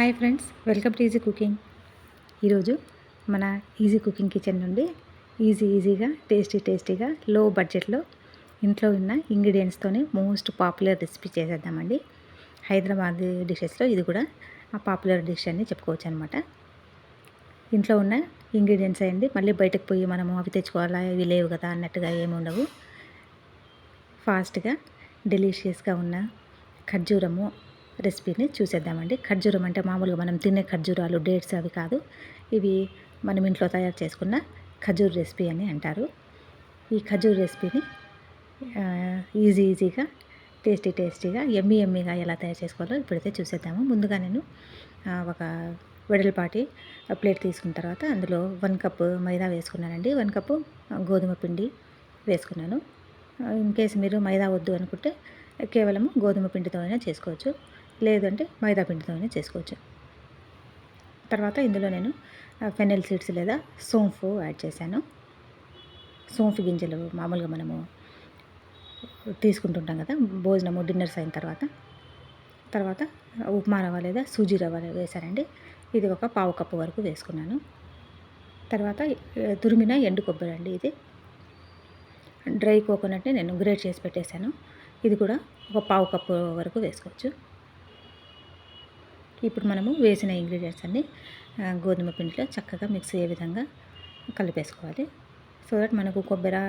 Hi friends welcome to easy cooking. ఈరోజు మన easy cooking kitchen నుండి ఈజీ ఈజీగా టేస్టీ టేస్టీగా లో బడ్జెట్లో ఇంట్లో ఉన్న ఇంగ్రీడియంట్స్తోనే మోస్ట్ పాపులర్ రెసిపీ చేసేద్దామండి. హైదరాబాద్ డిషెస్లో ఇది కూడా ఆ పాపులర్ డిష్ అని చెప్పుకోవచ్చు అనమాట ఇంట్లో ఉన్న ఇంగ్రీడియంట్స్ అయ్యండి మళ్ళీ బయటకు పోయి మనము అవి తెచ్చుకోవాలా? ఇవి లేవు కదా అన్నట్టుగా ఏమి ఉండవు. ఫాస్ట్గా డెలీషియస్గా ఉన్న ఖర్జూరము రెసిపీని చూసేద్దామండి. ఖర్జూరం అంటే మామూలుగా మనం తినే ఖర్జూరాలు డేట్స్ అవి కాదు. ఇవి మనం ఇంట్లో తయారు చేసుకున్న ఖజూర్ రెసిపీ అని అంటారు. ఈ ఖజూర్ రెసిపీని ఈజీ ఈజీగా టేస్టీ టేస్టీగా ఎమ్మీ ఎమ్మీగా ఎలా తయారు చేసుకోవాలో ఇప్పుడైతే చూసేద్దాము. ముందుగా నేను ఒక వెడల్పాటి ప్లేట్ తీసుకున్న తర్వాత అందులో వన్ కప్ మైదా వేసుకున్నానండి. వన్ కప్పు గోధుమ పిండి వేసుకున్నాను. ఇన్ కేసు మీరు మైదా వద్దు అనుకుంటే కేవలం గోధుమ పిండితో అయినా చేసుకోవచ్చు. లేదంటే మైదా పిండితోనే చేసుకోవచ్చు. తర్వాత ఇందులో నేను ఫెనెల్ సీడ్స్ లేదా సోంఫు యాడ్ చేశాను. సోంఫు గింజలు మామూలుగా మనము తీసుకుంటుంటాం కదా భోజనము డిన్నర్స్ అయిన తర్వాత. తర్వాత ఉప్మా రవ్వ లేదా సూజీ రవ్వ వేశానండి. ఇది ఒక పావు కప్పు వరకు వేసుకున్నాను. తర్వాత తురిమిన ఎండు కొబ్బరి అండి ఇది. డ్రై కోకోనట్ని నేను గ్రేట్ చేసి పెట్టేశాను. ఇది కూడా ఒక పావు కప్పు వరకు వేసుకోవచ్చు. ఇప్పుడు మనము వేసిన ఇంగ్రీడియంట్స్ అన్నీ గోధుమ పిండిలో చక్కగా మిక్స్ అయ్యే విధంగా కలిపేసుకోవాలి. సో దట్ మనకు కొబ్బరి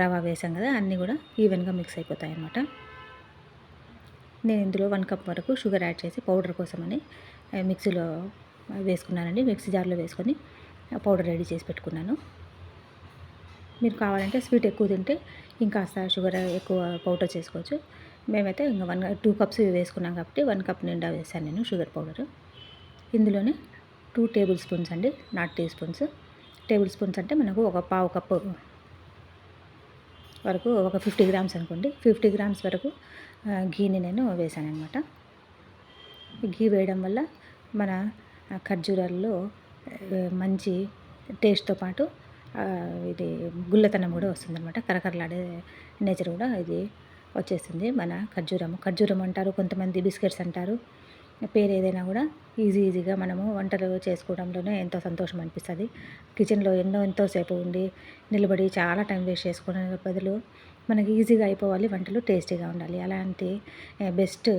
రవ వేసాం కదా అన్నీ కూడా ఈవెన్గా మిక్స్ అయిపోతాయి అన్నమాట నేను ఇందులో వన్ కప్ వరకు షుగర్ యాడ్ చేసి పౌడర్ కోసమని మిక్సీలో వేసుకున్నానండి. మిక్సీ జార్లో వేసుకొని పౌడర్ రెడీ చేసి పెట్టుకున్నాను. మీరు కావాలంటే స్వీట్ ఎక్కువ తింటే ఇంకా షుగర్ ఎక్కువ పౌడర్ చేసుకోవచ్చు. మేమైతే ఇంకా వన్ టూ కప్స్ వేసుకున్నాం కాబట్టి వన్ కప్ నిండా వేసాను నేను షుగర్ పౌడర్ ఇందులోనే టూ టేబుల్ స్పూన్స్ అండి not teaspoons tablespoons అంటే మనకు ఒక పావు కప్పు వరకు ఒక ఫిఫ్టీ గ్రామ్స్ అనుకోండి. ఫిఫ్టీ గ్రామ్స్ వరకు ఘీని నేను వేసాను అనమాట ఘీ వేయడం వల్ల మన ఖర్జూరాల్లో మంచి టేస్ట్తో పాటు ఇది గుల్లతనం కూడా వస్తుందన్నమాట. కరకరలాడే నేచర్ కూడా ఇది వచ్చేసింది మన ఖర్జూరం ఖర్జూరం అంటారు కొంతమంది బిస్కెట్స్ అంటారు. పేరు ఏదైనా కూడా ఈజీ ఈజీగా మనము వంటలు చేసుకోవడంలోనే ఎంతో సంతోషం అనిపిస్తుంది. కిచెన్లో ఎన్నో ఎంతోసేపు ఉండి నిలబడి చాలా టైం వేస్ట్ చేసుకునే బదులు మనకి ఈజీగా అయిపోవాలి వంటలు టేస్టీగా ఉండాలి. అలాంటి బెస్ట్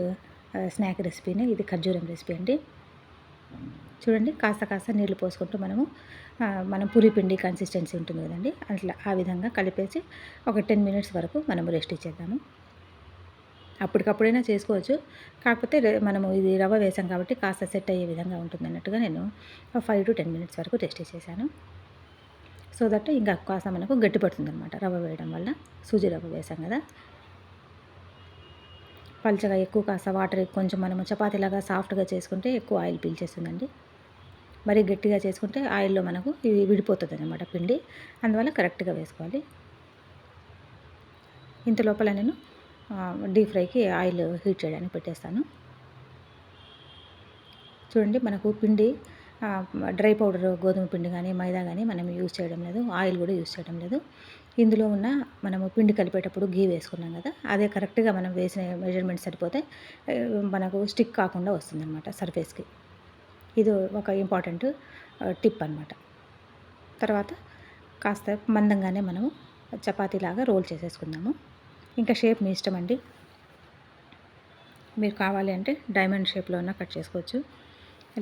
స్నాక్ రెసిపీని ఇది ఖర్జూరం రెసిపీ అండి. చూడండి కాస్త కాస్త నీళ్ళు పోసుకుంటూ మనము మనం పూరి పిండి కన్సిస్టెన్సీ ఉంటుంది కదండి అట్లా ఆ విధంగా కలిపేసి ఒక టెన్ మినిట్స్ వరకు మనము రెస్ట్ ఇచ్చేద్దాము. అప్పటికప్పుడైనా చేసుకోవచ్చు. కాకపోతే మనము ఇది రవ్వ వేసాం కాబట్టి కాస్త సెట్ అయ్యే విధంగా ఉంటుంది అన్నట్టుగా నేను ఫైవ్ టు టెన్ మినిట్స్ వరకు రెస్ట్ చేశాను సో దట్ ఇంకా కాస్త మనకు గట్టి పడుతుంది అనమాట రవ్వ వేయడం వల్ల. సూజీ రవ్వ వేసాం కదా. పల్చగా ఎక్కువ కాస్త వాటర్ కొంచెం మనము చపాతీలాగా సాఫ్ట్గా చేసుకుంటే ఎక్కువ ఆయిల్ పీల్చేస్తుందండి మరీ గట్టిగా చేసుకుంటే ఆయిల్లో మనకు ఇది విడిపోతుంది అనమాట పిండి. అందువల్ల కరెక్ట్గా వేసుకోవాలి. ఇంత లోపల నేను డీప్ ఫ్రైకి ఆయిల్ హీట్ చేయడానికి పెట్టేస్తాను. చూడండి మనకు పిండి డ్రై పౌడర్ గోధుమ పిండి కానీ మైదా కానీ మనం యూజ్ చేయడం లేదు ఆయిల్ కూడా యూజ్ చేయడం లేదు. ఇందులో ఉన్న మనము పిండి కలిపేటప్పుడు గీ వేసుకున్నాం కదా అదే కరెక్ట్గా మనం వేసిన మెజర్మెంట్ సరిపోతే మనకు స్టిక్ కాకుండా వస్తుందన్నమాట సర్ఫేస్కి. ఇది ఒక ఇంపార్టెంట్ టిప్ అనమాట తర్వాత కాస్త మందంగానే మనము చపాతీలాగా రోల్ చేసేసుకుందాము. ఇంకా షేప్ మీ ఇష్టం అండి. మీరు కావాలి అంటే డైమండ్ షేప్లో అయినా కట్ చేసుకోవచ్చు.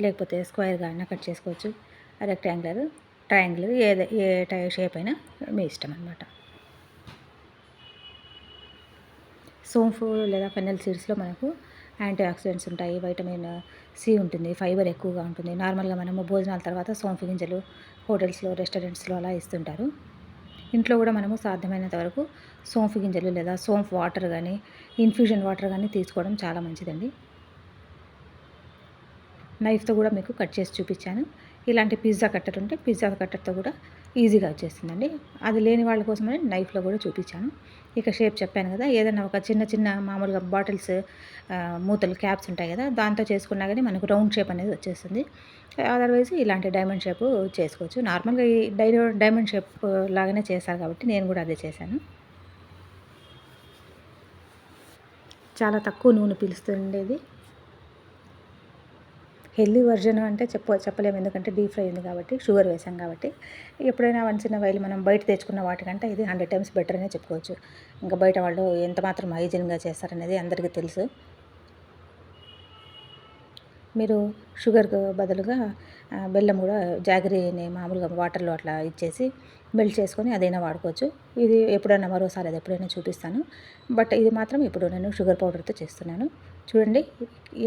లేకపోతే స్క్వేర్గా అయినా కట్ చేసుకోవచ్చు. రెక్టాంగులర్ ట్రయాంగిల్ ఏది ఏ టై షేప్ అయినా మీ ఇష్టం అనమాట సోంఫు లేదా ఫెనల్ సీడ్స్లో మనకు యాంటీ ఆక్సిడెంట్స్ ఉంటాయి. వైటమిన్ సి ఉంటుంది. ఫైబర్ ఎక్కువగా ఉంటుంది. నార్మల్గా మనము భోజనాల తర్వాత సోంఫు గింజలు హోటల్స్లో రెస్టారెంట్స్లో అలా ఇస్తుంటారు. ఇంట్లో కూడా మనము సాధ్యమైనంత వరకు సోంపు గింజలు లేదా సోంపు వాటర్ కానీ ఇన్ఫ్యూజన్ వాటర్ కానీ తీసుకోవడం చాలా మంచిదండి. నైఫ్తో కూడా మీకు కట్ చేసి చూపించాను. ఇలాంటి పిజ్జా కట్టర్ ఉంటే పిజ్జా కట్టర్తో కూడా ఈజీగా వచ్చేస్తుందండి. అది లేని వాళ్ళ కోసమని నైఫ్లో కూడా చూపించాను. ఇక షేప్ చెప్పాను కదా ఏదైనా ఒక చిన్న చిన్న మామూలుగా బాటిల్స్ మూతలు క్యాప్స్ ఉంటాయి కదా దాంతో చేసుకున్నా కానీ మనకు రౌండ్ షేప్ అనేది వచ్చేస్తుంది. అదర్వైజ్ ఇలాంటి డైమండ్ షేప్ చేసుకోవచ్చు. నార్మల్గా ఈ డై డైమండ్ షేప్ లాగానే చేస్తారు కాబట్టి నేను కూడా అదే చేశాను. చాలా తక్కువ నూనె పీలుస్తుండేది. హెల్దీ వర్జన్ అంటే చెప్ప చెప్పలేము. ఎందుకంటే డీప్ ఫ్రై ఉంది కాబట్టి షుగర్ వేసాం కాబట్టి. ఎప్పుడైనా వన్స్ ఇన్ వైల్ మనం బయట తెచ్చుకున్న వాటికంటే ఇది హండ్రెడ్ టైమ్స్ బెటర్ అనే చెప్పుకోవచ్చు. ఇంకా బయట వాళ్ళు ఎంత మాత్రం హైజీన్గా చేస్తారనేది అందరికీ తెలుసు. మీరు షుగర్కు బదులుగా బెల్లం కూడా జాగరీని మామూలుగా వాటర్లో అట్లా ఇచ్చేసి మెల్ట్ చేసుకొని అదైనా వాడుకోవచ్చు. ఇది ఎప్పుడైనా మరోసారి అది ఎప్పుడైనా చూపిస్తాను. బట్ ఇది మాత్రం ఇప్పుడు నేను షుగర్ పౌడర్తో చేస్తున్నాను. చూడండి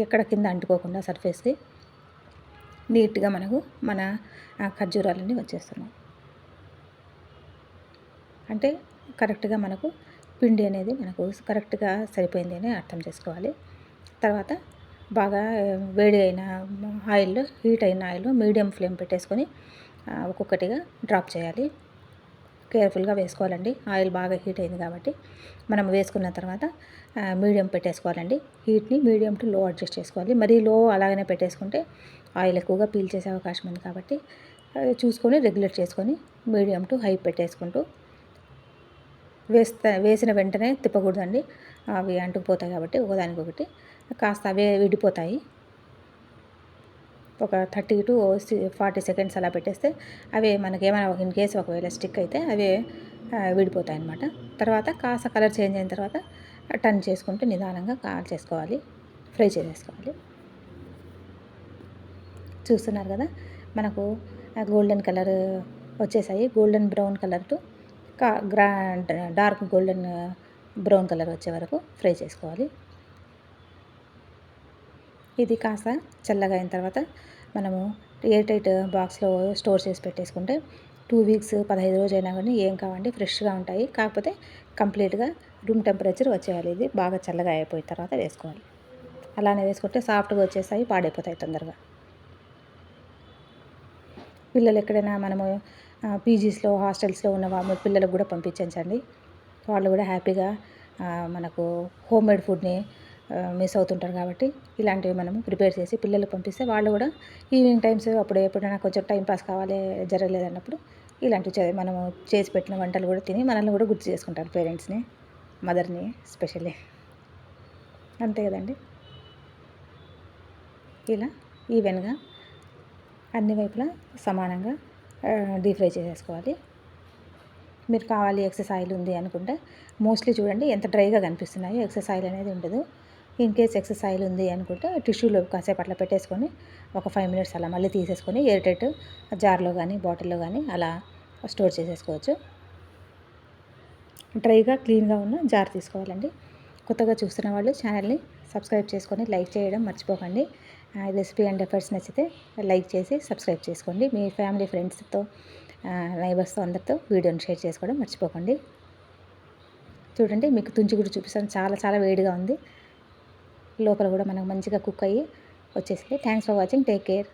ఎక్కడ కింద అంటుకోకుండా సర్ఫేస్కి. నీట్గా మనకు మన ఖర్జూరాలన్నీ వచ్చేస్తున్నాయి. అంటే కరెక్ట్గా మనకు పిండి అనేది మనకు కరెక్ట్గా సరిపోయింది అని అర్థం చేసుకోవాలి. తర్వాత బాగా వేడి అయిన ఆయిల్ హీట్ అయిన ఆయిల్ మీడియం ఫ్లేమ్ పెట్టేసుకొని ఒక్కొక్కటిగా డ్రాప్ చేయాలి. కేర్ఫుల్గా వేసుకోవాలండి. ఆయిల్ బాగా హీట్ అయింది కాబట్టి. మనం వేసుకున్న తర్వాత మీడియం పెట్టేసుకోవాలండి. హీట్ని మీడియం టు లో అడ్జస్ట్ చేసుకోవాలి. మరీ లో అలాగనే పెట్టేసుకుంటే ఆయిల్ ఎక్కువగా పీల్చేసే అవకాశం ఉంది కాబట్టి చూసుకొని రెగ్యులేట్ చేసుకొని మీడియం టు హై పెట్టేసుకుంటూ వేస్తా వేసిన వెంటనే తిప్పకూడదండి. అవి అంటుకుపోతాయి కాబట్టి ఒకదానికొకటి. కాస్త అవే విడిపోతాయి. ఒక థర్టీ టు ఫార్టీ సెకండ్స్ అలా పెట్టేస్తే అవే మనకి ఏమైనా ఇన్ కేసు ఒకవేళ స్టిక్ అయితే అవే విడిపోతాయి అన్నమాట తర్వాత కాస్త కలర్ చేంజ్ అయిన తర్వాత టర్న్ చేసుకుంటూ నిదానంగా కాల్ చేసుకోవాలి ఫ్రై చేసేసుకోవాలి. చూస్తున్నారు కదా మనకు గోల్డెన్ కలర్ వచ్చేసాయి. గోల్డెన్ బ్రౌన్ కలర్ టు కా గ్రా డార్క్ గోల్డెన్ బ్రౌన్ కలర్ వచ్చే వరకు ఫ్రై చేసుకోవాలి. ఇది కాస్త చల్లగా అయిన తర్వాత మనము ఎయిర్ టైట్ బాక్స్లో స్టోర్ చేసి పెట్టేసుకుంటే టూ వీక్స్ పదహైదు రోజు అయినా కానీ ఏం కావండి ఫ్రెష్గా ఉంటాయి. కాకపోతే కంప్లీట్గా రూమ్ టెంపరేచర్ వచ్చేయాలి. ఇది బాగా చల్లగా అయిపోయిన తర్వాత వేసుకోవాలి. అలానే వేసుకుంటే సాఫ్ట్గా వచ్చేసాయి పాడైపోతాయి తొందరగా. పిల్లలు ఎక్కడైనా మనము పీజీస్లో హాస్టల్స్లో ఉన్న వాళ్ళ పిల్లలకు కూడా పంపించండి. వాళ్ళు కూడా హ్యాపీగా మనకు హోమ్ మేడ్ ఫుడ్ని మిస్ అవుతుంటారు కాబట్టి ఇలాంటివి మనము ప్రిపేర్ చేసి పిల్లలకు పంపిస్తే వాళ్ళు కూడా ఈవినింగ్ టైమ్స్ అప్పుడు ఎప్పుడైనా కొంచెం టైం పాస్ కావాలి జరగలేదు అన్నప్పుడు ఇలాంటివి చే- మనము చేసి పెట్టిన వంటలు కూడా తిని మనల్ని కూడా గుర్తు చేసుకుంటారు పేరెంట్స్ని. మదర్ని స్పెషల్లీ అంతే కదండి? ఇలా ఈవెన్గా అన్ని వైపులా సమానంగా డీప్ ఫ్రై చేసేసుకోవాలి. మీరు కావాలి ఎక్సెస్ ఆయిల్ ఉంది అనుకుంటే మోస్ట్లీ చూడండి ఎంత డ్రైగా కనిపిస్తున్నాయో ఎక్సెస్ ఆయిల్ అనేది ఉండదు. ఇన్ కేస్ ఎక్సెస్ ఆయిల్ ఉంది అనుకుంటే టిష్యూలో కాసేపు అట్లా పెట్టేసుకొని ఒక ఫైవ్ మినిట్స్ అలా మళ్ళీ తీసేసుకొని ఎయిర్టైట్ జార్లో కానీ బాటిల్లో కానీ అలా స్టోర్ చేసేసుకోవచ్చు. డ్రైగా క్లీన్గా ఉన్న జార్ తీసుకోవాలండి. కొత్తగా చూస్తున్న వాళ్ళు ఛానల్ని సబ్స్క్రైబ్ చేసుకొని లైక్ చేయడం మర్చిపోకండి. రెసిపీ అండ్ ఎఫర్ట్స్ నచ్చితే లైక్ చేసి సబ్స్క్రైబ్ చేసుకోండి. మీ ఫ్యామిలీ ఫ్రెండ్స్తో నైబర్స్తో అందరితో వీడియోని షేర్ చేసుకోవడం మర్చిపోకండి. చూడండి మీకు తుంచి కూడా చూపిస్తాను. చాలా చాలా వేడిగా ఉంది. లోపల కూడా మనకు మంచిగా కుక్ అయ్యి వచ్చేసింది. Thanks for watching take care